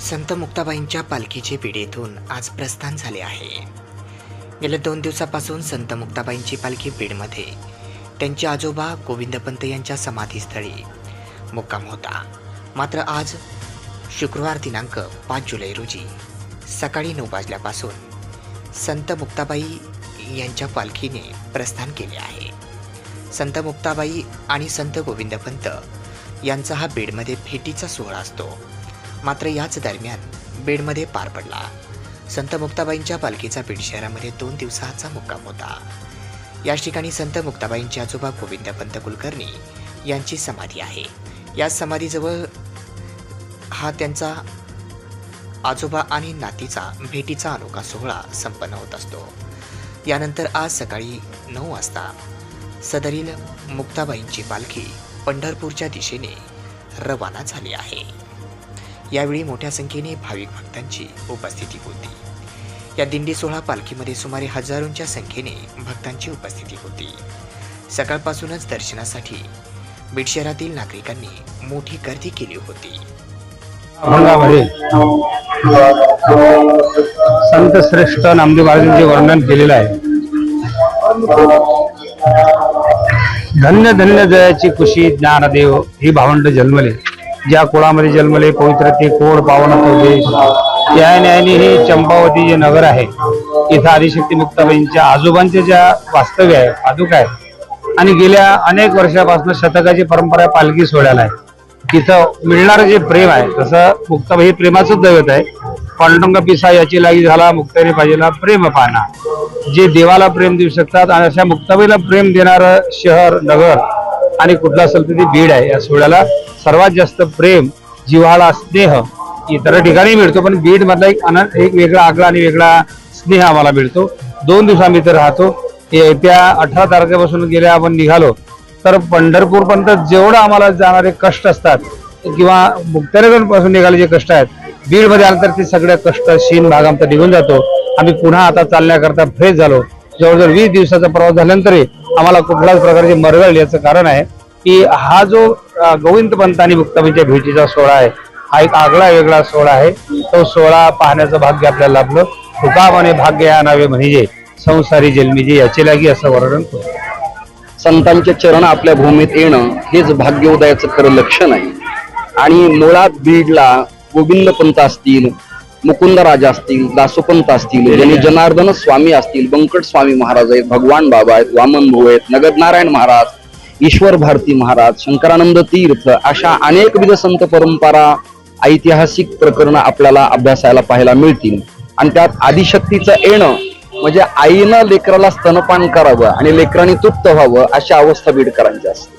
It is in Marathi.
संत मुक्ताबाईंच्या पालखीचे बीड आज प्रस्थान झाले आहे. गेल्या दोन दिवसापासून संत मुक्ताबाईंची पालखी बीडमध्ये त्यांचे आजोबा गोविंदपंत यांच्या समाधीस्थळी मुक्काम होता. मात्र आज शुक्रवार दिनांक पाच जुलै रोजी सकाळी नऊ वाजल्यापासून संत मुक्ताबाई यांच्या पालखीने प्रस्थान केले आहे. संत मुक्ताबाई आणि संत गोविंदपंत यांचा हा बीडमध्ये भेटीचा सोहळा असतो. मात्र याच दरम्यान बीडमध्ये पार पडला. संत मुक्ताबाईंच्या पालखीचा बीड शहरामध्ये दोन दिवसाचा मुक्काम होता. याच ठिकाणी संत मुक्ताबाईंचे आजोबा गोविंद पंत कुलकर्णी यांची समाधी आहे. या समाधीजवळ हा त्यांचा आजोबा आणि नातीचा भेटीचा अनोखा सोहळा संपन्न होत असतो. यानंतर आज सकाळी नऊ वाजता सदरील मुक्ताबाईंची पालखी पंढरपूरच्या दिशेने रवाना झाली आहे. यावेळी मोठ्या संख्येने भाविक भक्तांची उपस्थिती होती. या दिंडी सोहळा पालखीमध्ये सुमारे हजारोंच्या संख्येने भक्तांची उपस्थिती होती. सकाळपासूनच दर्शनासाठी बीड शहरातील नागरिकांनी मोठी गर्दी केली होती. संत श्रेष्ठ नामदेव महाराजांचे वर्णन केलेलं आहे. धन्य धन्य जयाची कुशी ज्ञानदेव ही भावंड जन्मले. ज्या कुळामध्ये जन्मले पवित्र ते कोड पावन तो त्या न्यायाने हे चंपावती जे नगर आहे इथं आदिशक्ती मुक्ताबाईंच्या आजोबांचे ज्या वास्तव्य आहे पादुका आहे आणि गेल्या अनेक वर्षापासून शतकाची परंपरा पालखी सोहळ्याला आहे. तिथं मिळणारं जे प्रेम आहे तसं मुक्ताबाई हे प्रेमाचंच दैवत आहे. पांडुरंग पिसा याची लागी झाला मुक्ताने पाहिजेला प्रेम पाहणा जे देवाला प्रेम देऊ शकतात आणि अशा मुक्ताबाईला प्रेम देणारं शहर नगर आणि कुठलं असेल तर ते बीड आहे. या सोहळ्याला सर्वात जास्त प्रेम जिव्हाळा स्नेह इतर ठिकाणी मिळतो. पण बीड मधला एक अनंत एक वेगळा आगळा आणि वेगळा स्नेह आम्हाला मिळतो. दोन दिवस आम्ही इथे राहतो. येत्या अठरा तारखेपासून गेल्या आपण निघालो. तर पंढरपूरपर्यंत जेवढं आम्हाला जाणारे कष्ट असतात किंवा मुक्तानगर निघाले जे कष्ट आहेत बीडमध्ये आलं तर ते सगळे कष्ट शीन भाग आमचा निघून जातो. आम्ही पुन्हा आता चालण्याकरता फ्रेश झालो. जवळजवळ वीस दिवसाचा प्रवास झाल्यानंतरही आम्हाला कुठल्याच प्रकारचे मरगळ याचं कारण आहे की हा जो गोविंद पंत आणि मुक्ताबाईंच्या भेटीचा सोहळा आहे हा एक आगळा वेगळा सोहळा आहे. तो सोहळा पाहण्याचं भाग्य आपल्याला लाभलं. तुकामाने भाग्य या नावे म्हणजे संसारी जन्मीजे याचे लागी असं वर्णन करतो संतांचे चरण आपल्या भूमीत येणं हेच भाग्योदयाचं खरं लक्षण आहे. आणि मुळात बीडला गोविंद पंत असतील मुकुंद राजा असतील दासोपंत असतील जनी जनार्दन स्वामी असतील बंकट स्वामी महाराज आहेत भगवान बाबा आहेत वामन भाऊ आहेत नगदनारायण महाराज ईश्वर भारती महाराज शंकरानंद तीर्थ अशा अनेक विध संत परंपरा ऐतिहासिक प्रकरणं आपल्याला अभ्यासायला पाहायला मिळतील. आणि त्यात आदिशक्तीचं येणं म्हणजे आईनं लेकराला स्तनपान करावं आणि लेकराने तृप्त व्हावं अशा अवस्था बीडकरांची असते.